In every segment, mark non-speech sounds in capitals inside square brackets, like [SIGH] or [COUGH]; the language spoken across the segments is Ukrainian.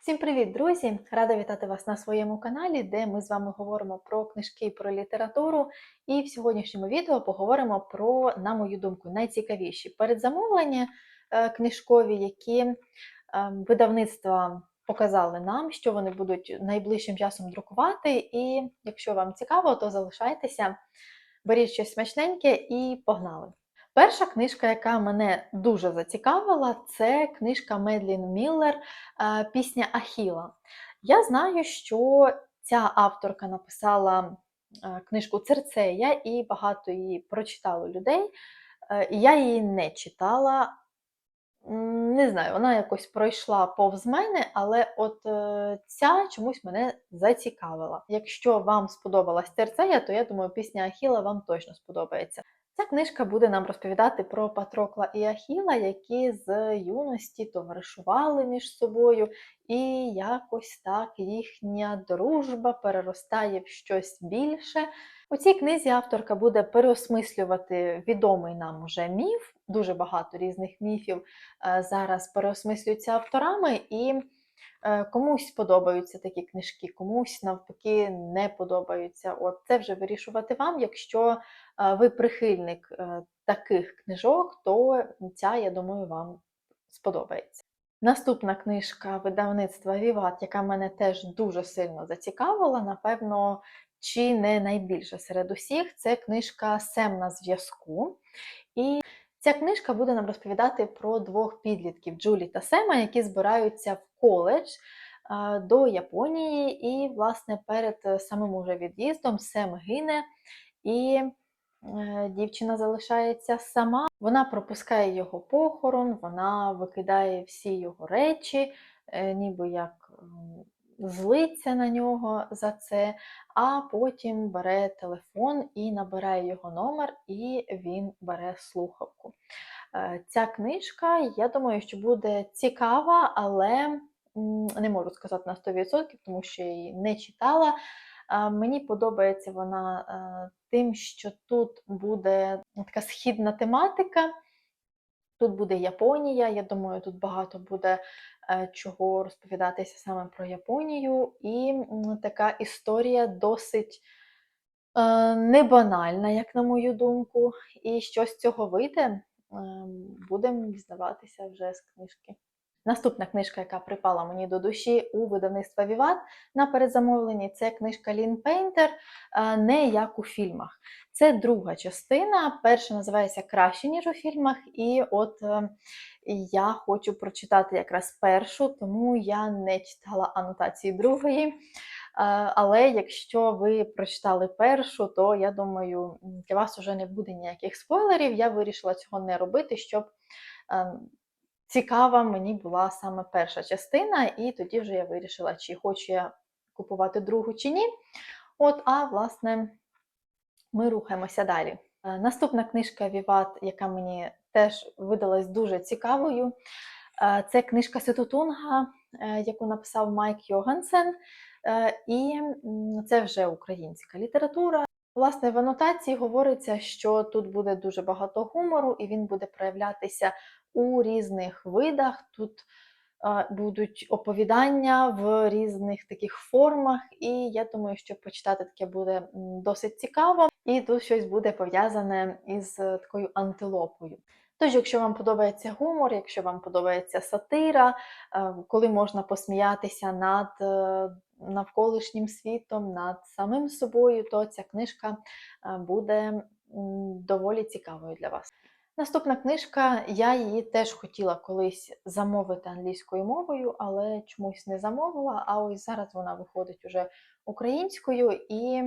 Всім привіт, друзі! Рада вітати вас на своєму каналі, де ми з вами говоримо про книжки про літературу. І в сьогоднішньому відео поговоримо про, на мою думку, найцікавіші передзамовлення е, книжкові, які е, видавництва показали нам, що вони будуть найближчим часом друкувати. І якщо вам цікаво, то залишайтеся, беріть щось смачненьке і погнали! Перша книжка, яка мене дуже зацікавила, це книжка Медлін Міллер е, Пісня Ахіла. Я знаю, що ця авторка написала е, книжку Церцея, і багато її прочитало людей. Е, Я її не читала. Не знаю, вона якось пройшла повз мене, але от ця чомусь мене зацікавила. Якщо вам сподобалась Церцея, то я думаю, пісня Ахіла вам точно сподобається. Ця книжка буде нам розповідати про Патрокла і Ахіла, які з юності товаришували між собою, і якось так їхня дружба переростає в щось більше. У цій книзі авторка буде переосмислювати відомий нам уже міф, дуже багато різних міфів е, зараз переосмислюються авторами, і комусь подобаються такі книжки, комусь навпаки не подобаються. От це вже вирішувати вам. Якщо е, ви прихильник таких книжок, то ця, я думаю, вам сподобається. Наступна книжка видавництва Віват, яка мене теж дуже сильно зацікавила, напевно, чи не найбільше серед усіх, це книжка Сем на зв'язку. І ця книжка буде нам розповідати про двох підлітків Джулі та Сема, які збираються в коледж до Японії. І, власне, перед самим уже від'їздом Сем гине. І е, Дівчина залишається сама, вона пропускає його похорон, вона викидає всі його речі, е, ніби як злиться на нього за це, а потім бере телефон і набирає його номер, і він бере слухавку. Е, ця книжка, я думаю, що буде цікава, але не можу сказати на 100%, тому що її не читала. Мені подобається вона е, тим, що тут буде така східна тематика. Тут буде Японія, я думаю, тут багато буде е, чого розповідатися саме про Японію. І така історія досить е, небанальна, як на мою думку. І що з цього вийде, ем, будемо дізнаватися вже з книжки. Наступна книжка, яка припала мені до душі у видавництва Віват на передзамовленні, це книжка Лін Пейнтер, не як у фільмах. Це друга частина. Перша називається Краще, ніж у фільмах. І от е, я хочу прочитати якраз першу, тому я не читала анотації другої. Але якщо ви прочитали першу, то я думаю, для вас вже не буде ніяких спойлерів. Я вирішила цього не робити, щоб ем, цікава мені була саме перша частина, і тоді вже я вирішила, чи хочу я купувати другу чи ні. От, а власне, ми рухаємося далі. Е, наступна книжка Віват, яка мені теж видалась дуже цікавою, е, це книжка Ситутунга, е, яку написав Майк Йогансен. І це вже українська література. Власне, в анотації говориться, що тут буде дуже багато гумору, і він буде проявлятися у різних видах. Тут будуть оповідання в різних таких формах, і я думаю, що почитати таке буде досить цікаво, і тут щось буде пов'язане із такою антилопою. Тож, якщо вам подобається гумор, якщо вам подобається сатира, е, коли можна посміятися над е, навколишнім світом, над самим собою, то ця книжка е, буде доволі цікавою для вас. Наступна книжка, я її теж хотіла колись замовити англійською мовою, але чомусь не замовила. А ось зараз вона виходить уже українською і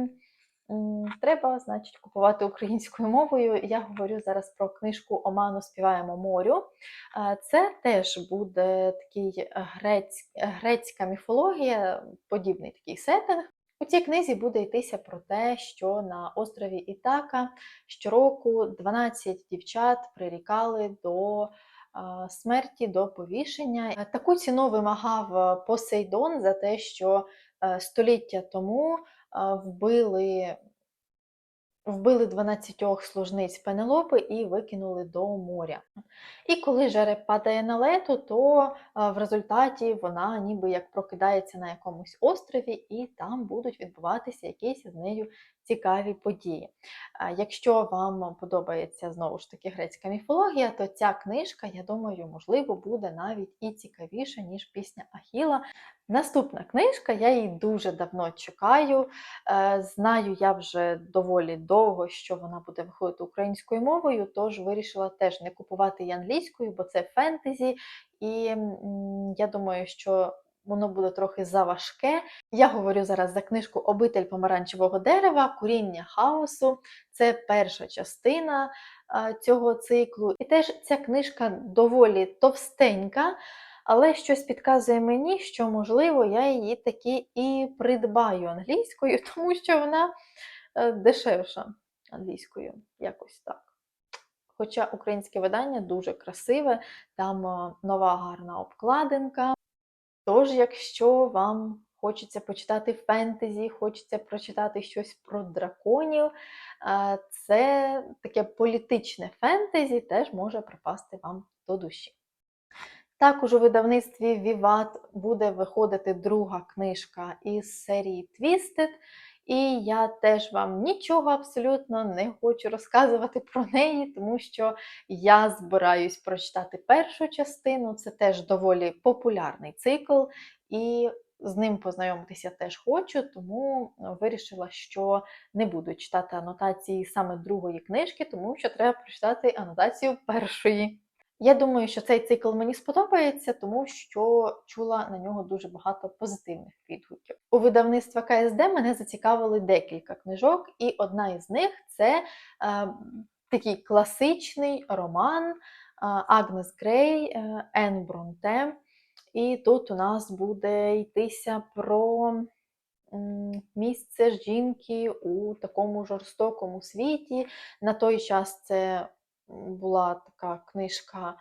треба, значить, купувати українською мовою. Я говорю зараз про книжку Оману співаємо морю. Це теж буде такий грець, грецька міфологія, подібний такий сеттинг. У цій книзі буде йтися про те, що на острові Ітака щороку 12 дівчат прирікали до смерті, до повішення. Таку ціну вимагав Посейдон за те, що століття тому вбили вбили 12 служниць Пенелопи і викинули до моря. І коли жереб падає на лету, то в результаті вона ніби як прокидається на якомусь острові, і там будуть відбуватися якісь з нею цікаві події. Якщо вам подобається знову ж таки грецька міфологія, то ця книжка, я думаю, можливо, буде навіть і цікавіша, ніж пісня Ахіла. Наступна книжка, я її дуже давно чекаю. Е, Знаю я вже доволі довго, що вона буде виходити українською мовою, тож вирішила теж не купувати її англійською, бо це фентезі, і я думаю, що воно буде трохи заважке. Я говорю зараз за книжку Обитель помаранчевого дерева, Куріння хаосу. Це перша частина цього циклу. І теж ця книжка доволі товстенька. Але щось підказує мені, що, можливо, я її таки і придбаю англійською, [LAUGHS] тому що вона е, дешевша англійською, якось так. Хоча українське видання дуже красиве, там е, нова гарна обкладинка. Тож, якщо вам хочеться почитати фентезі, хочеться прочитати щось про драконів, це таке політичне фентезі теж може припасти вам до душі. Також у видавництві Віват буде виходити друга книжка із серії Twisted, і я теж вам нічого абсолютно не хочу розказувати про неї, тому що я збираюсь прочитати першу частину. Це теж доволі популярний цикл, і з ним познайомитися теж хочу, тому вирішила, що не буду читати анотації саме другої книжки, тому що треба прочитати анотацію першої. Я думаю, що цей цикл мені сподобається, тому що чула на нього дуже багато позитивних відгуків. У видавництва КСД мене зацікавили декілька книжок, і одна із них це е, такий класичний роман е, Агнес Грей, е, Ен Бронте. І тут у нас буде йтися про місце жінки у такому жорстокому світі. На той час це була така книжка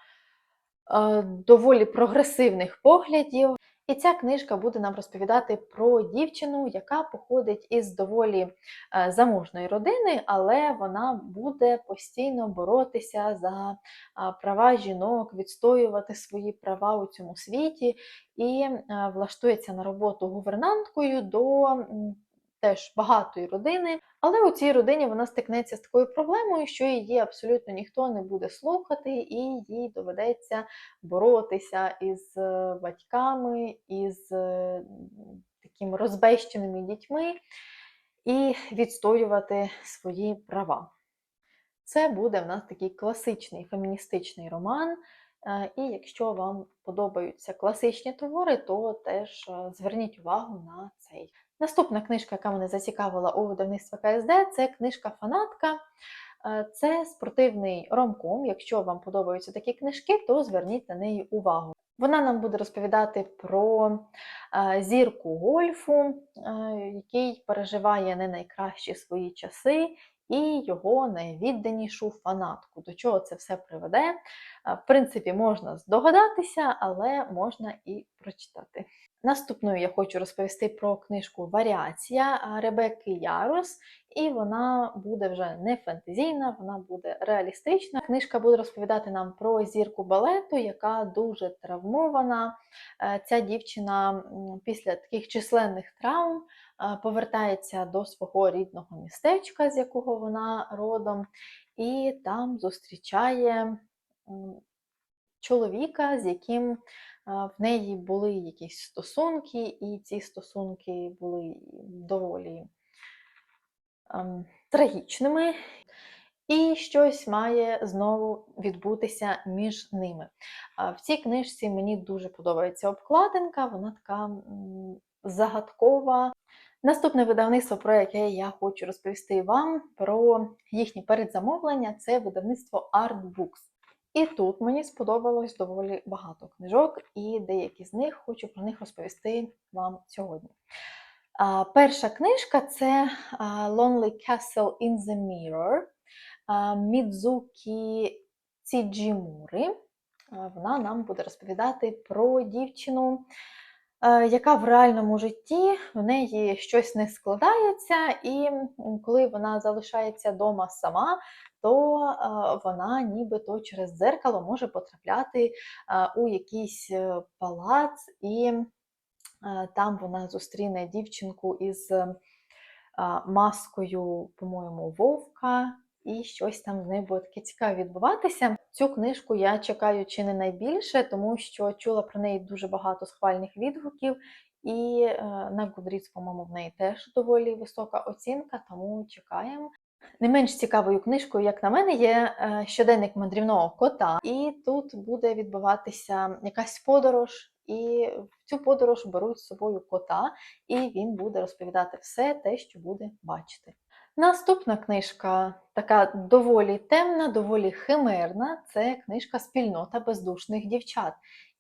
е, доволі прогресивних поглядів. І ця книжка буде нам розповідати про дівчину, яка походить із доволі е, заможної родини, але вона буде постійно боротися за права жінок, відстоювати свої права у цьому світі і е, влаштується на роботу гувернанткою до теж багатої родини. Але у цій родині вона стикнеться з такою проблемою, що її абсолютно ніхто не буде слухати, і їй доведеться боротися із е, батьками, із е, такими розбещеними дітьми і відстоювати свої права. Це буде в нас такий класичний феміністичний роман. Е, і якщо вам подобаються класичні твори, то теж зверніть увагу на цей. Наступна книжка, яка мене зацікавила у видавництва КСД, це книжка Фанатка. Е, це спортивний ромком. Якщо вам подобаються такі книжки, то зверніть на неї увагу. Вона нам буде розповідати про е, зірку гольфу, е, який переживає не найкращі свої часи, і його найвідданішу фанатку. До чого це все приведе? В принципі, можна здогадатися, але можна і прочитати. Наступною я хочу розповісти про книжку Варіація Ребекки Ярос, і вона буде вже не фентезійна, вона буде реалістична. Книжка буде розповідати нам про зірку балету, яка дуже травмована. Е, ця дівчина після таких численних травм е, повертається до свого рідного містечка, з якого вона родом, і там зустрічає чоловіка, з яким в неї були якісь стосунки, і ці стосунки були доволі ем, трагічними. І щось має знову відбутися між ними. В цій книжці мені дуже подобається обкладинка, вона така загадкова. Наступне видавництво, про яке я хочу розповісти вам про їхні передзамовлення, це видавництво Art Books. І тут мені сподобалось доволі багато книжок, і деякі з них хочу про них розповісти вам сьогодні. Перша книжка це Lonely Castle in the Mirror Мідзукі Ціджімури. Вона нам буде розповідати про дівчину, яка в реальному житті в неї щось не складається, і коли вона залишається вдома сама, то е, вона нібито через дзеркало може потрапляти е, у якийсь е, палац, і е, там вона зустріне дівчинку із е, маскою, по-моєму, вовка. І щось там з нею буде таке цікаве відбуватися. Цю книжку я чекаю чи не найбільше, тому що чула про неї дуже багато схвальних відгуків, і е, на Goodreads, по-моєму, в неї теж доволі висока оцінка, тому чекаємо. Не менш цікавою книжкою, як на мене, є е, щоденник мандрівного кота, і тут буде відбуватися якась подорож, і в цю подорож беруть з собою кота, і він буде розповідати все те, що буде бачити. Наступна книжка така доволі темна, доволі химерна. Це книжка Спільнота бездушних дівчат.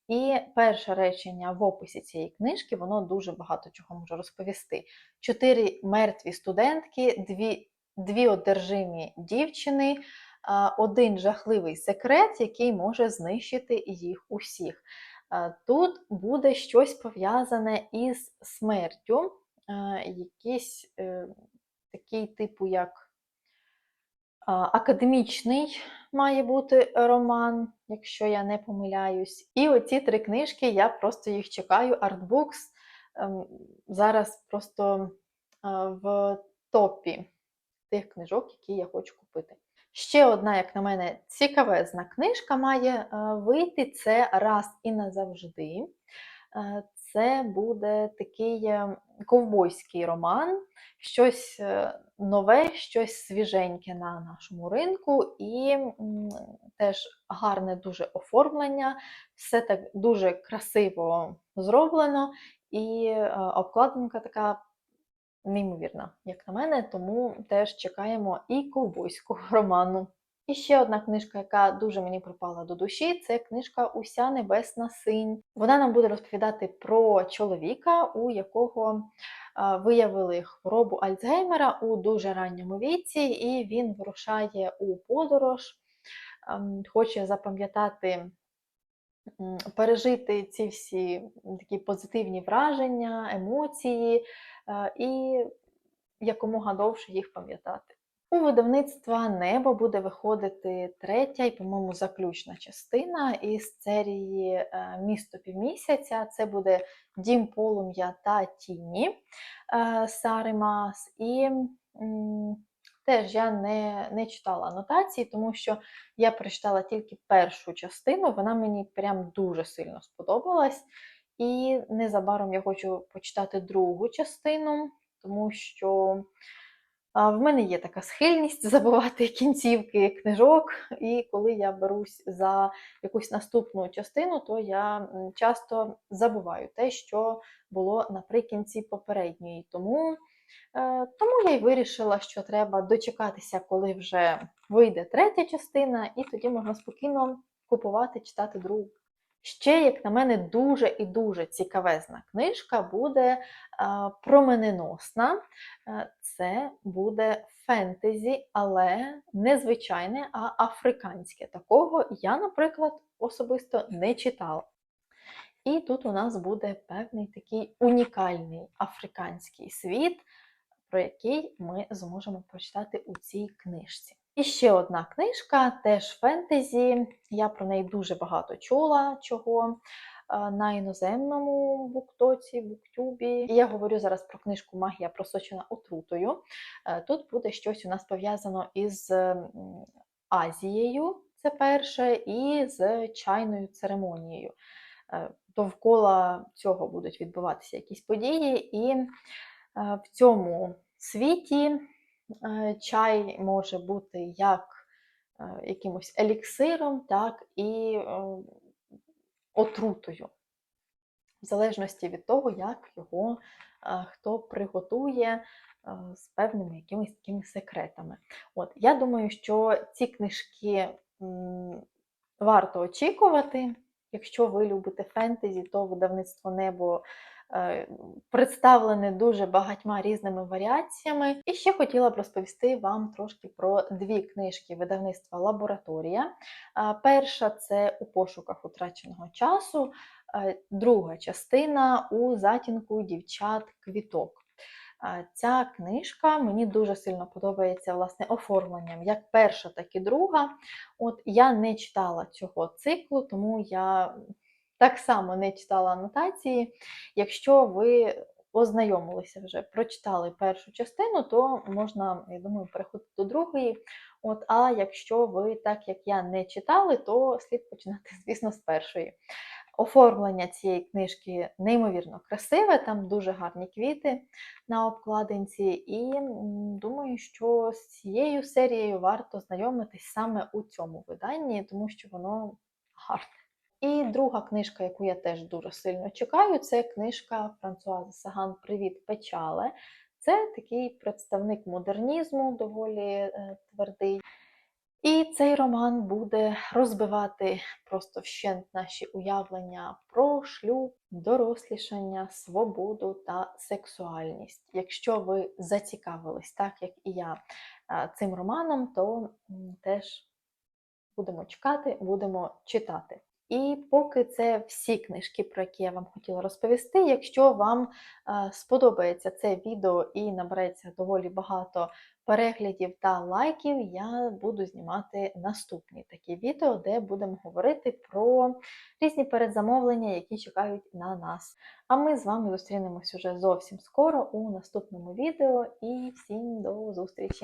І перше речення в описі цієї книжки воно дуже багато чого може розповісти. Чотири мертві студентки, дві, дві одержимі дівчини, один жахливий секрет, який може знищити їх усіх. Тут буде щось пов'язане із смертю, якісь е, такий типу, як академічний має бути роман, якщо я не помиляюсь. І оці три книжки, я просто їх чекаю. Artbooks ем, зараз просто а, в топі тих книжок, які я хочу купити. Ще одна, як на мене, цікавезна книжка має е, вийти це раз і назавжди. Це буде такий е, ковбойський роман, щось е, нове, щось свіженьке на нашому ринку, і теж гарне дуже оформлення, все так дуже красиво зроблено, і е, обкладинка така неймовірна, як на мене, тому теж чекаємо і ковбойського [LAUGHS] роману. І ще одна книжка, яка дуже мені припала до душі, це книжка Уся Небесна Синь. Вона нам буде розповідати про чоловіка, у якого виявили хворобу Альцгеймера у дуже ранньому віці, і він вирушає у подорож, ем, хоче запам'ятати пережити ці всі такі позитивні враження, емоції е, і якомога довше їх пам'ятати. У видавництва Небо буде виходити третя і, по-моєму, заключна частина із серії е, Місто півмісяця. Це буде Дім полум'я та тіні е, Сари Мас. І теж я не, не читала анотації, тому що я прочитала тільки першу частину, вона мені прям дуже сильно сподобалась. І незабаром я хочу почитати другу частину, тому що в мене є така схильність забувати кінцівки книжок, і коли я берусь за якусь наступну частину, то я часто забуваю те, що було наприкінці попередньої. Тому, е, тому я й вирішила, що треба дочекатися, коли вже вийде третя частина, і тоді можна спокійно купувати, читати другу. Ще, як на мене, дуже і дуже цікавезна книжка буде е, промененосна. Е, Це буде фентезі, але не звичайне, а африканське. Такого я, наприклад, особисто не читала. І тут у нас буде певний такий унікальний африканський світ, про який ми зможемо прочитати у цій книжці. І ще одна книжка, теж фентезі. Я про неї дуже багато чула чого е, на іноземному буктоці, буктюбі. Я говорю зараз про книжку Магія просочена отрутою. Е, Тут буде щось у нас пов'язано із Азією, це перше, і з чайною церемонією. Е, Довкола цього будуть відбуватися якісь події, і в цьому світі чай може бути як е, якимось еліксиром, так і е, отрутою, в залежності від того, як його е, хто приготує е, з певними якимись такими секретами. От, я думаю, що ці книжки варто очікувати. Якщо ви любите фентезі, то видавництво небо е, представлене дуже багатьма різними варіаціями. І ще хотіла б розповісти вам трошки про дві книжки видавництва Лабораторія. Е, Перша це у пошуках утраченого часу. е, друга частина у затінку дівчат квіток. Ця книжка мені дуже сильно подобається власне оформленням, як перша, так і друга. От я не читала цього циклу, тому я так само не читала анотації. Якщо ви ознайомилися вже, прочитали першу частину, то можна, я думаю, переходити до другої. От, а якщо ви, так як я, не читали, то слід починати, [LAUGHS] звісно, з першої. Оформлення цієї книжки неймовірно красиве, там дуже гарні квіти на обкладинці, і думаю, що з цією серією варто знайомитись саме у цьому виданні, тому що воно гарне. І друга книжка, яку я теж дуже сильно чекаю, це книжка Франсуази Саган Привіт, печале. Це такий представник модернізму, доволі е, твердий. І цей роман буде розбивати просто вщент наші уявлення про шлюб, дорослішання, свободу та сексуальність. Якщо ви зацікавились, так як і я, е, цим романом, то теж будемо чекати, будемо читати. І поки це всі книжки, про які я вам хотіла розповісти. Якщо вам е, сподобається це відео і набереться доволі багато переглядів та лайків, я буду знімати наступні такі відео, де будемо говорити про різні передзамовлення, які чекають на нас. А ми з вами зустрінемось уже зовсім скоро у наступному відео і всім до зустрічі!